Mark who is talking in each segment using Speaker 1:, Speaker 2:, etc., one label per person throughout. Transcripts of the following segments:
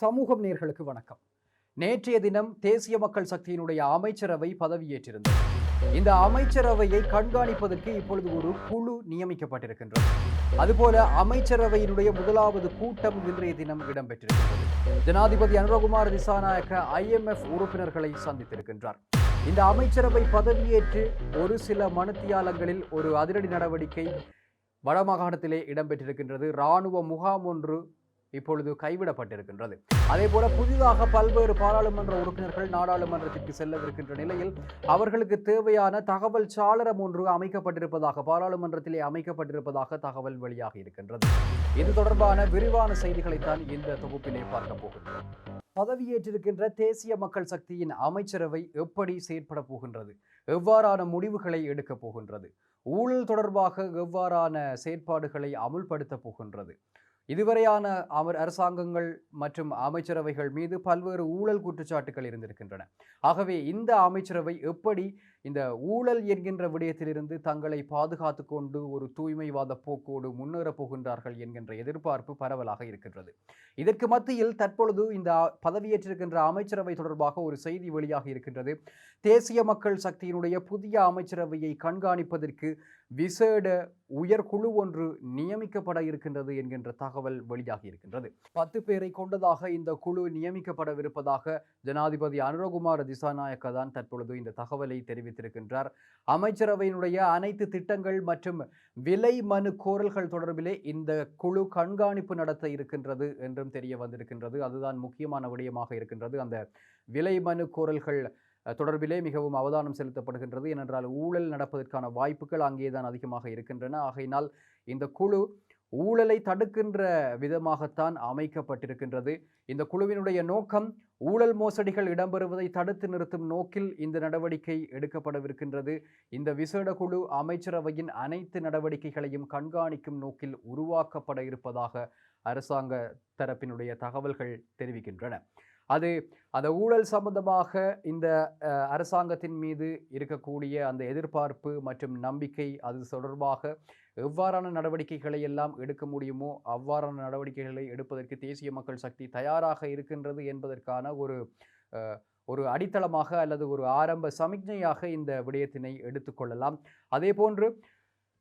Speaker 1: சமூகம் நேர்களுக்கு வணக்கம். நேற்றைய தினம் தேசிய மக்கள் சக்தியினுடைய அமைச்சரவை பதவியேற்றிருந்தது. இந்த அமைச்சரவையை கண்காணிப்பதற்கு இப்பொழுது ஒரு குழு நியமிக்கப்பட்டிருக்கின்றது. அதுபோல அமைச்சரவையினுடைய முதலாவது கூட்டம் இன்றைய தினம் இடம்பெற்றிருக்கிறது ஜனாதிபதி அனுரகுமார் திசாநாயக்க ஐஎம்எஃப் உறுப்பினர்களை சந்தித்திருக்கின்றார். இந்த அமைச்சரவை பதவியேற்று ஒரு சில மனுத்தியாலங்களில் ஒரு அதிரடி நடவடிக்கை வடமாகாணத்திலே இடம்பெற்றிருக்கின்றது. இராணுவ முகாம் ஒன்று இப்பொழுது கைவிடப்பட்டிருக்கின்றது. அதே போல புதிதாக பல்வேறு பாராளுமன்ற உறுப்பினர்கள் நாடாளுமன்றத்திற்கு செல்லவிருக்கின்ற நிலையில் அவர்களுக்கு தேவையான தகவல் சாளரம் ஒன்று அமைக்கப்பட்டிருப்பதாக பாராளுமன்றத்திலே அமைக்கப்பட்டிருப்பதாக தகவல் வெளியாக இருக்கின்றது. இது தொடர்பான விரிவான செய்திகளைத்தான் இந்த தொகுப்பிலே பார்க்க போகின்றோம். பதவியேற்றிருக்கின்ற தேசிய மக்கள் சக்தியின் அமைச்சரவை எப்படி செயற்பட போகின்றது? எவ்வாறான முடிவுகளை எடுக்கப் போகின்றது? ஊழல் தொடர்பாக எவ்வாறான செயற்பாடுகளை அமுல்படுத்தப் போகின்றது? இதுவரையான அமர் அரசாங்கங்கள் மற்றும் அமைச்சரவைகள் மீது பல்வேறு ஊழல் குற்றச்சாட்டுகள் இருந்திருக்கின்றன. ஆகவே இந்த அமைச்சரவை எப்படி இந்த ஊழல் என்கின்ற விடயத்திலிருந்து தங்களை பாதுகாத்து கொண்டு ஒரு தூய்மைவாத போக்கோடு முன்னேறப் போகின்றார்கள் என்கின்ற எதிர்பார்ப்பு பரவலாக இருக்கின்றது. இதற்கு மத்தியில் தற்பொழுது இந்த பதவியேற்றிருக்கின்ற அமைச்சரவை தொடர்பாக ஒரு செய்தி வெளியாக இருக்கின்றது. தேசிய மக்கள் சக்தியினுடைய புதிய அமைச்சரவையை கண்காணிப்பதற்கு விசேட உயர்குழு ஒன்று நியமிக்கப்பட இருக்கின்றது என்கின்ற தகவல் வெளியாகி இருக்கின்றது. பத்து பேரை கொண்டதாக இந்த குழு நியமிக்கப்படவிருப்பதாக ஜனாதிபதி அனுரகுமார் திசாநாயக்க தான் தற்பொழுது இந்த தகவலை தெரிவித்திருக்கின்றார். அமைச்சரவையினுடைய அனைத்து திட்டங்கள் மற்றும் விலை மனு கோரல்கள் தொடர்பிலே இந்த குழு கண்காணிப்பு நடத்த இருக்கின்றது என்றும் தெரிய வந்திருக்கின்றது. அதுதான் முக்கியமான விடயமாக இருக்கின்றது. அந்த விலை மனு கோரல்கள் தொடர்பிலே மிகவும் அவதானம் செலுத்தப்படுகின்றது. ஏனென்றால் ஊழல் நடப்பதற்கான வாய்ப்புகள் அங்கேதான் அதிகமாக இருக்கின்றன. ஆகையினால் இந்த குழு ஊழலை தடுக்கின்ற விதமாகத்தான் அமைக்கப்பட்டிருக்கின்றது. இந்த குழுவினுடைய நோக்கம் ஊழல் மோசடிகள் இடம்பெறுவதை தடுத்து நிறுத்தும் நோக்கில் இந்த நடவடிக்கை எடுக்கப்படவிருக்கின்றது. இந்த விசேட குழு அமைச்சரவையின் அனைத்து நடவடிக்கைகளையும் கண்காணிக்கும் நோக்கில் உருவாக்கப்பட இருப்பதாக அரசாங்க தரப்பினுடைய தகவல்கள் தெரிவிக்கின்றன. அது அந்த ஊழல் சம்பந்தமாக இந்த அரசாங்கத்தின் மீது இருக்கக்கூடிய அந்த எதிர்பார்ப்பு மற்றும் நம்பிக்கை அது தொடர்பாக எவ்வாறான நடவடிக்கைகளை எல்லாம் எடுக்க முடியுமோ அவ்வாறான நடவடிக்கைகளை எடுப்பதற்கு தேசிய மக்கள் சக்தி தயாராக இருக்கின்றது என்பதற்கான ஒரு ஒரு அடித்தளமாக அல்லது ஒரு ஆரம்ப சமிக்ஞையாக இந்த விடயத்தினை எடுத்துக்கொள்ளலாம் அதே போன்று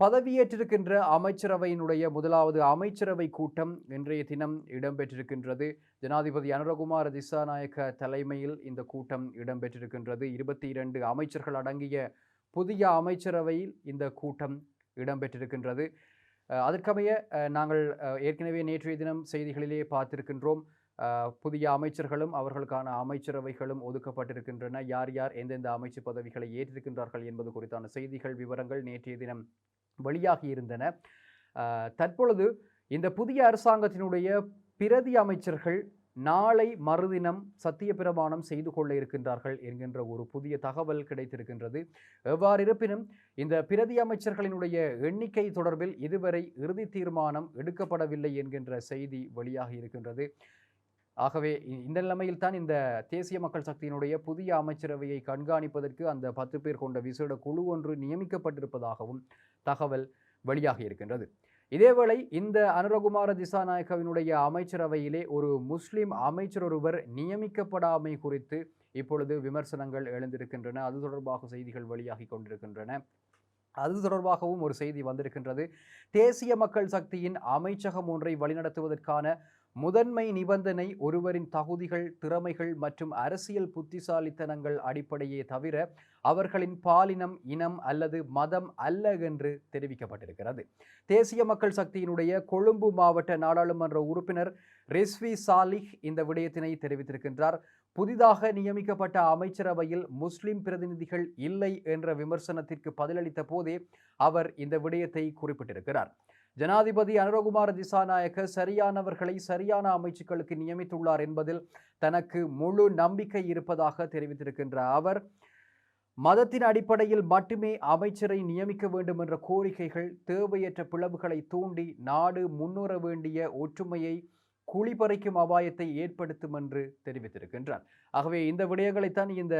Speaker 1: பதவியேற்றிருக்கின்ற அமைச்சரவையினுடைய முதலாவது அமைச்சரவை கூட்டம் இன்றைய தினம் இடம்பெற்றிருக்கின்றது. ஜனாதிபதி அனுரகுமார் திசாநாயக்க தலைமையில் இந்த கூட்டம் இடம்பெற்றிருக்கின்றது. இருபத்தி இரண்டு அமைச்சர்கள் அடங்கிய புதிய அமைச்சரவையில் இந்த கூட்டம் இடம்பெற்றிருக்கின்றது. அதற்கமைய நாங்கள் ஏற்கனவே நேற்றைய தினம் செய்திகளிலே பார்த்திருக்கின்றோம். புதிய அமைச்சர்களும் அவர்களுக்கான அமைச்சரவைகளும் ஒதுக்கப்பட்டிருக்கின்றன. யார் யார் எந்தெந்த அமைச்சு பதவிகளை ஏற்றிருக்கின்றார்கள் என்பது குறித்தான செய்திகள் விவரங்கள் நேற்றைய தினம் வெளியாகி இருந்தன. தற்பொழுது இந்த புதிய அரசாங்கத்தினுடைய பிரதி அமைச்சர்கள் நாளை மறுதினம் சத்திய பிரமாணம் செய்து கொள்ள இருக்கின்றார்கள் என்கின்ற ஒரு புதிய தகவல் கிடைத்திருக்கின்றது. எவ்வாறு இருப்பினும் இந்த பிரதி அமைச்சர்களினுடைய எண்ணிக்கை தொடர்பில் இதுவரை இறுதி தீர்மானம் எடுக்கப்படவில்லை என்கின்ற செய்தி வெளியாகி இருக்கின்றது. ஆகவே இந்த நிலைமையில் தான் இந்த தேசிய மக்கள் சக்தியினுடைய புதிய அமைச்சரவையை கண்காணிப்பதற்கு அந்த பத்து பேர் கொண்ட விசேட குழு ஒன்று நியமிக்கப்பட்டிருப்பதாகவும் தகவல் வெளியாகி இருக்கின்றது. இதேவேளை இந்த அனுரகுமார திசாநாயக்கவினுடைய அமைச்சரவையிலே ஒரு முஸ்லிம் அமைச்சர் ஒருவர் நியமிக்கப்படாமை குறித்து இப்பொழுது விமர்சனங்கள் எழுந்திருக்கின்றன. அது தொடர்பாக செய்திகள் வெளியாகி கொண்டிருக்கின்றன. அது தொடர்பாகவும் ஒரு செய்தி வந்திருக்கின்றது. தேசிய மக்கள் சக்தியின் அமைச்சகம் ஒன்றை வழிநடத்துவதற்கான முதன்மை நிபந்தனை ஒருவரின் தகுதிகள் திறமைகள் மற்றும் அரசியல் புத்திசாலித்தனங்கள் அடிப்படையே தவிர அவர்களின் பாலினம் இனம் அல்லது மதம் அல்ல என்று தெரிவிக்கப்பட்டிருக்கிறது. தேசிய மக்கள் சக்தியினுடைய கொழும்பு மாவட்ட நாடாளுமன்ற உறுப்பினர் ரிஸ்வி சாலிஹ் இந்த விடயத்தினை தெரிவித்திருக்கின்றார். புதிதாக நியமிக்கப்பட்ட அமைச்சரவையில் முஸ்லிம் பிரதிநிதிகள் இல்லை என்ற விமர்சனத்திற்கு பதிலளித்த போதே அவர் இந்த விடயத்தை குறிப்பிட்டிருக்கிறார். ஜனாதிபதி அனுரகுமார் திசாநாயக்க சரியானவர்களை சரியான அமைச்சுக்களுக்கு நியமித்துள்ளார் என்பதில் தனக்கு முழு நம்பிக்கை இருப்பதாக தெரிவித்திருக்கின்ற அவர் மதத்தின் அடிப்படையில் மட்டுமே அமைச்சரை நியமிக்க வேண்டும் என்ற கோரிக்கைகள் தேவையற்ற பிளவுகளை தூண்டி நாடு முன்னுற வேண்டிய ஒற்றுமையை குழிபறிக்கும் அபாயத்தை ஏற்படுத்தும் என்று தெரிவித்திருக்கின்றார். ஆகவே இந்த விடயங்களைத்தான் இந்த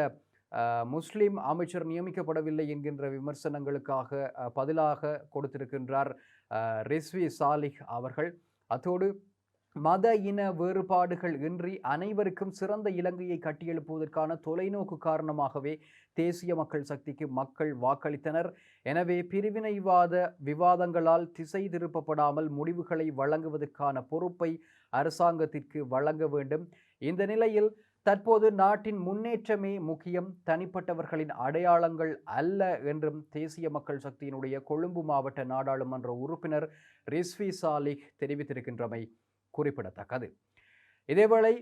Speaker 1: முஸ்லிம் அமைச்சர் நியமிக்கப்படவில்லை என்கின்ற விமர்சனங்களுக்காக பதிலாக கொடுத்திருக்கின்றார். ரிஸ்வி சாலிஹ் அவர்கள். அதோடு மத இன வேறுபாடுகள் இன்றி அனைவருக்கும் சிறந்த இலங்கையை கட்டியெழுப்புவதற்கான தொலைநோக்கு காரணமாகவே தேசிய மக்கள் சக்திக்கு மக்கள் வாக்களித்தனர். எனவே பிரிவினைவாத விவாதங்களால் திசை திருப்பப்படாமல் முடிவுகளை வழங்குவதற்கான பொறுப்பை அரசாங்கத்திற்கு வழங்க வேண்டும். இந்த நிலையில் தற்போது நாட்டின் முன்னேற்றமே முக்கியம். தனிப்பட்டவர்களின் அடையாளங்கள் அல்ல என்றும் தேசிய மக்கள் சக்தியினுடைய கொழும்பு மாவட்ட நாடாளுமன்ற உறுப்பினர் ரிஸ்வி சாலிக் தெரிவித்திருக்கின்றமை குறிப்பிடத்தக்கது. இதேவேளை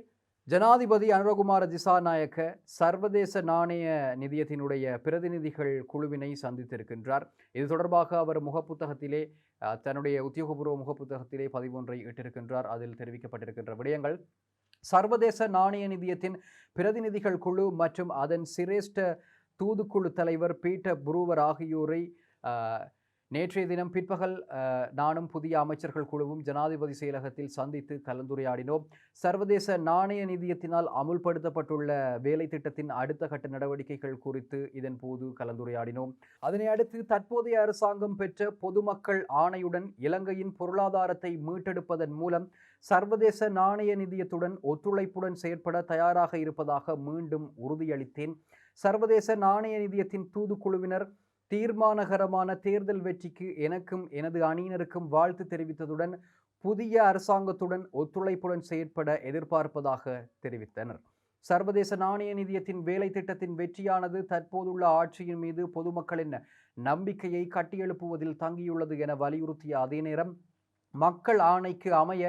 Speaker 1: ஜனாதிபதி அனுரகுமார திசாநாயக்க சர்வதேச நாணய நிதியத்தினுடைய பிரதிநிதிகள் குழுவினை சந்தித்திருக்கின்றார். இது தொடர்பாக அவர் முகப்புத்தகத்திலே தன்னுடைய உத்தியோகபூர்வ முகப்புத்தகத்திலே பதிவொன்றை இட்டிருக்கின்றார். அதில் தெரிவிக்கப்பட்டிருக்கின்ற விடயங்கள் சர்வதேச நாணய நிதியத்தின் பிரதிநிதிகள் குழு மற்றும் அதன் சிரேஷ்ட தூதுக்குழு தலைவர் பீட்டர் புரூவர் ஆகியோரை நேற்றைய தினம் பிற்பகல் நானும் புதிய அமைச்சர்கள் குழுவும் ஜனாதிபதி செயலகத்தில் சந்தித்து கலந்துரையாடினோம். சர்வதேச நாணய நிதியத்தினால் அமுல்படுத்தப்பட்டுள்ள வேலை திட்டத்தின் அடுத்த கட்ட நடவடிக்கைகள் குறித்து இதன் போது கலந்துரையாடினோம். அதனை அடுத்து தற்போதைய அரசாங்கம் பெற்ற பொதுமக்கள் ஆணையுடன் இலங்கையின் பொருளாதாரத்தை மீட்டெடுப்பதன் மூலம் சர்வதேச நாணய நிதியத்துடன் ஒத்துழைப்புடன் செயற்பட தயாராக இருப்பதாக மீண்டும் உறுதியளித்தேன். சர்வதேச நாணய நிதியத்தின் தூதுக்குழுவினர் தீர்மானகரமான தேர்தல் வெற்றிக்கு எனக்கும் எனது அணியினருக்கும் வாழ்த்து தெரிவித்ததுடன் புதிய அரசாங்கத்துடன் ஒத்துழைப்புடன் செயற்பட எதிர்பார்ப்பதாக தெரிவித்தனர். சர்வதேச நாணய நிதியத்தின் வேலை திட்டத்தின் வெற்றியானது தற்போதுள்ள ஆட்சியின் மீது பொதுமக்களின் நம்பிக்கையை கட்டியெழுப்புவதில் தங்கியுள்ளது என வலியுறுத்திய அதே நேரம் மக்கள் ஆணைக்கு அமைய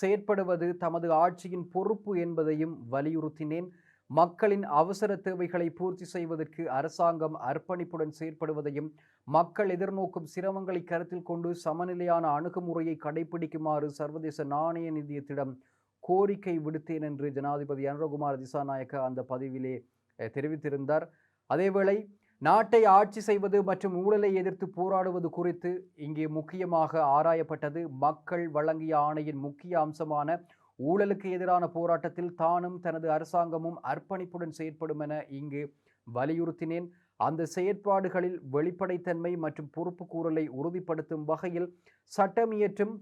Speaker 1: செயற்படுவது தமது ஆட்சியின் பொறுப்பு என்பதையும் வலியுறுத்தினேன். மக்களின் அவசர தேவைகளை பூர்த்தி செய்வதற்கு அரசாங்கம் அர்ப்பணிப்புடன் செயற்படுவதையும் மக்கள் எதிர்நோக்கும் சிரமங்களை கருத்தில் கொண்டு சமநிலையான அணுகுமுறையை கடைபிடிக்குமாறு சர்வதேச நாணய நிதியத்திடம் கோரிக்கை விடுத்தேன் என்று ஜனாதிபதி அனுரகுமார் திசாநாயக்க அந்த பதிவிலே தெரிவித்திருந்தார். அதேவேளை நாட்டை ஆட்சி செய்வது மற்றும் ஊழலை எதிர்த்து போராடுவது குறித்து இங்கே முக்கியமாக ஆராயப்பட்டது. மக்கள் வழங்கிய ஆணையின் முக்கிய அம்சமான ஊழலுக்கு எதிரான போராட்டத்தில் தானும் தனது அரசாங்கமும் அர்ப்பணிப்புடன் செயற்படும் என இங்கு வலியுறுத்தினேன். அந்த செயற்பாடுகளில் வெளிப்படைத்தன்மை மற்றும் பொறுப்பு கூறலை உறுதிப்படுத்தும் வகையில் சட்டமியற்றும்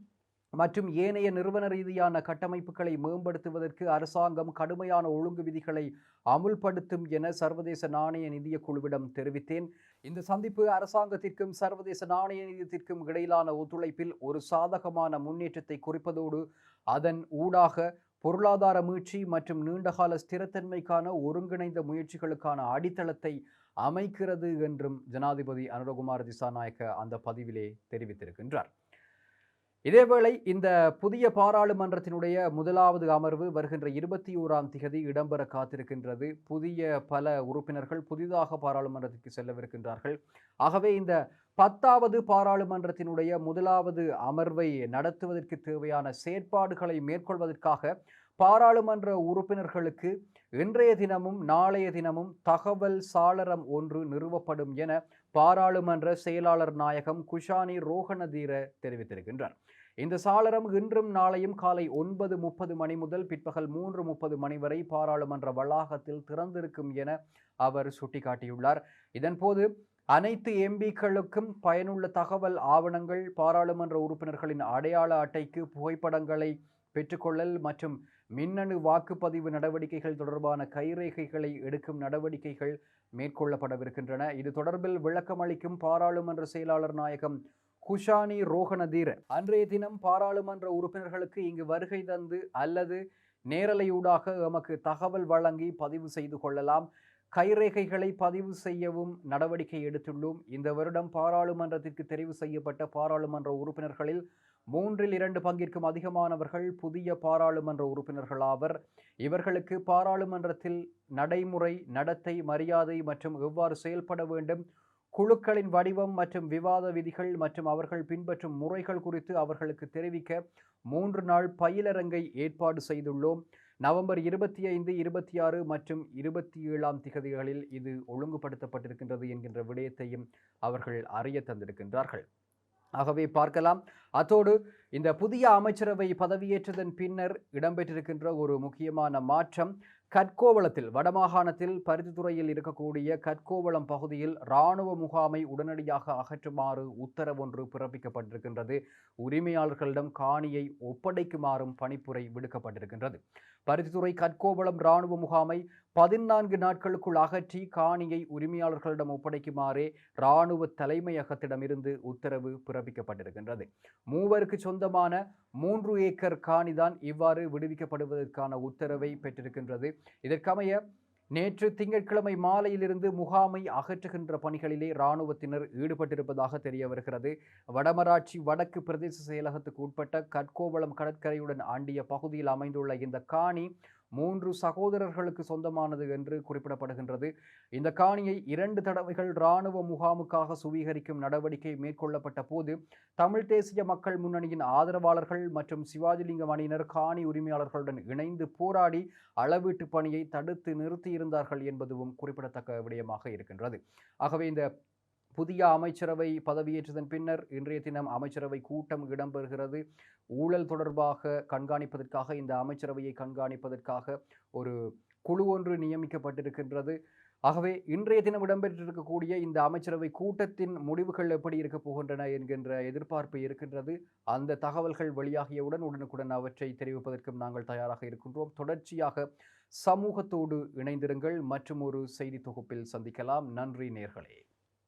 Speaker 1: மற்றும் ஏனைய நிறுவன ரீதியான கட்டமைப்புகளை மேம்படுத்துவதற்கு அரசாங்கம் கடுமையான ஒழுங்கு விதிகளை அமுல்படுத்தும் என சர்வதேச நாணய நிதிய குழுவிடம் தெரிவித்தேன். இந்த சந்திப்பு அரசாங்கத்திற்கும் சர்வதேச நாணய நிதியத்திற்கும் இடையிலான ஒத்துழைப்பில் ஒரு சாதகமான முன்னேற்றத்தை குறிப்பதோடு அதன் ஊடாக பொருளாதார மீட்சி மற்றும் நீண்டகால ஸ்திரத்தன்மைக்கான ஒருங்கிணைந்த முயற்சிகளுக்கான அடித்தளத்தை அமைக்கிறது என்றும் ஜனாதிபதி அனுரகுமார் திசாநாயக்க அந்த பதிவிலே தெரிவித்திருக்கின்றார். இதேவேளை இந்த புதிய பாராளுமன்றத்தினுடைய முதலாவது அமர்வு வருகின்ற இருபத்தி ஓராம் திகதி இடம்பெற காத்திருக்கின்றது. புதிய பல உறுப்பினர்கள் புதிதாக பாராளுமன்றத்திற்கு செல்லவிருக்கின்றார்கள். ஆகவே இந்த பத்தாவது பாராளுமன்றத்தினுடைய முதலாவது அமர்வை நடத்துவதற்கு தேவையான செயற்பாடுகளை மேற்கொள்வதற்காக பாராளுமன்ற உறுப்பினர்களுக்கு இன்றைய தினமும் நாளைய தினமும் தகவல் சாளரம் ஒன்று நிறுவப்படும் என பாராளுமன்ற செயலாளர் நாயகம் குஷானி ரோகணதீர தெரிவித்திருக்கின்றார். இந்த சாளரம் இன்றும் நாளையும் காலை ஒன்பது முப்பது மணி முதல் பிற்பகல் மூன்று முப்பது மணி வரை பாராளுமன்ற வளாகத்தில் திறந்திருக்கும் என அவர் சுட்டிக்காட்டியுள்ளார். இதன்போது அனைத்து எம்பிக்களுக்கும் பயனுள்ள தகவல் ஆவணங்கள் பாராளுமன்ற உறுப்பினர்களின் அடையாள அட்டைக்கு புகைப்படங்களை பெற்றுக்கொள்ளல் மற்றும் மின்னணு வாக்குப்பதிவு நடவடிக்கைகள் தொடர்பான கைரேகைகளை எடுக்கும் நடவடிக்கைகள் மேற்கொள்ளப்படவிருக்கின்றன. இது தொடர்பில் விளக்கமளிக்கும் பாராளுமன்ற செயலாளர் நாயகம் குஷானி ரோகணதீர. அன்றைய தினம் பாராளுமன்ற உறுப்பினர்களுக்கு இங்கு வருகை தந்து அல்லது நேரலையூடாக எமக்கு தகவல் வழங்கி பதிவு செய்து கொள்ளலாம். கைரேகைகளை பதிவு செய்யவும் நடவடிக்கை எடுத்துள்ளோம். இந்த வருடம் பாராளுமன்றத்திற்கு தெரிவு செய்யப்பட்ட பாராளுமன்ற உறுப்பினர்களில் மூன்றில் இரண்டு பங்கிற்கும் அதிகமானவர்கள் புதிய பாராளுமன்ற உறுப்பினர்களாவர் இவர்களுக்கு பாராளுமன்றத்தில் நடைமுறை நடத்தை மரியாதை மற்றும் எவ்வாறு செயல்பட வேண்டும் குழுக்களின் வடிவம் மற்றும் விவாத விதிகள் மற்றும் அவர்கள் பின்பற்றும் முறைகள் குறித்து அவர்களுக்கு தெரிவிக்க மூன்று நாள் பயிலரங்கை ஏற்பாடு செய்துள்ளோம். நவம்பர் இருபத்தி ஐந்து இருபத்தி ஆறு மற்றும் இருபத்தி ஏழாம் திகதிகளில் இது ஒழுங்குபடுத்தப்பட்டிருக்கின்றது என்கின்ற விடயத்தையும் அவர்கள் அறிய தந்திருக்கின்றார்கள். ஆகவே பார்க்கலாம். அத்தோடு இந்த புதிய அமைச்சரவை பதவியேற்றதன் பின்னர் இடம்பெற்றிருக்கின்ற ஒரு முக்கியமான மாற்றம் கற்கோவளத்தில் வடமாகாணத்தில் பருத்தித்துறையில் இருக்கக்கூடிய கற்கோவளம் பகுதியில் இராணுவ முகாமை உடனடியாக அகற்றுமாறு உத்தரவொன்று பிறப்பிக்கப்பட்டிருக்கின்றது. உரிமையாளர்களிடம் காணியை ஒப்படைக்குமாறும் பணிப்புரை விடுக்கப்பட்டிருக்கின்றது. பருத்தித்துறை கற்கோவளம் இராணுவ முகாமை பதினான்கு நாட்களுக்குள் அகற்றி காணியை உரிமையாளர்களிடம் ஒப்படைக்குமாறே இராணுவ தலைமையகத்திடமிருந்து உத்தரவு பிறப்பிக்கப்பட்டிருக்கின்றது. மூவருக்கு சொந்தமான மூன்று ஏக்கர் காணிதான் இவ்வாறு விடுவிக்கப்படுவதற்கான உத்தரவை பெற்றிருக்கின்றது. இதற்கமைய நேற்று திங்கட்கிழமை மாலையிலிருந்து முகாமை அகற்றுகின்ற பணிகளிலே இராணுவத்தினர் ஈடுபட்டிருப்பதாக தெரிய வருகிறது. வடமராட்சி வடக்கு பிரதேச செயலகத்துக்கு உட்பட்ட கற்கோவளம் கடற்கரையுடன் ஆண்டிய பகுதியில் அமைந்துள்ள இந்த காணி மூன்று சகோதரர்களுக்கு சொந்தமானது என்று குறிப்பிடப்படுகின்றது. இந்த காணியை இரண்டு தடவைகள் இராணுவ முகாமுக்காக சுவீகரிக்கும் நடவடிக்கை மேற்கொள்ளப்பட்ட போது தமிழ் தேசிய மக்கள் முன்னணியின் ஆதரவாளர்கள் மற்றும் சிவாஜிலிங்கம் அணியினர் காணி உரிமையாளர்களுடன் இணைந்து போராடி அளவீட்டு பணியை தடுத்து நிறுத்தியிருந்தார்கள் என்பதுவும் குறிப்பிடத்தக்க விடயமாக இருக்கின்றது. ஆகவே இந்த புதிய அமைச்சரவை பதவியேற்றதன் பின்னர் இன்றைய தினம் அமைச்சரவை கூட்டம் இடம்பெறுகிறது. ஊழல் தொடர்பாக கண்காணிப்பதற்காக இந்த அமைச்சரவையை கண்காணிப்பதற்காக ஒரு குழு ஒன்று நியமிக்கப்பட்டிருக்கின்றது. ஆகவே இன்றைய தினம் இடம்பெற்றிருக்கக்கூடிய இந்த அமைச்சரவை கூட்டத்தின் முடிவுகள் எப்படி இருக்க போகின்றன என்கின்ற எதிர்பார்ப்பு இருக்கின்றது. அந்த தகவல்கள் வெளியாகியவுடன் உடனுக்குடன் அவற்றை தெரிவிப்பதற்கும் நாங்கள் தயாராக இருக்கின்றோம். தொடர்ச்சியாக சமூகத்தோடு இணைந்திருங்கள். மற்றும் ஒரு செய்தி தொகுப்பில் சந்திக்கலாம். நன்றி நேர்களே.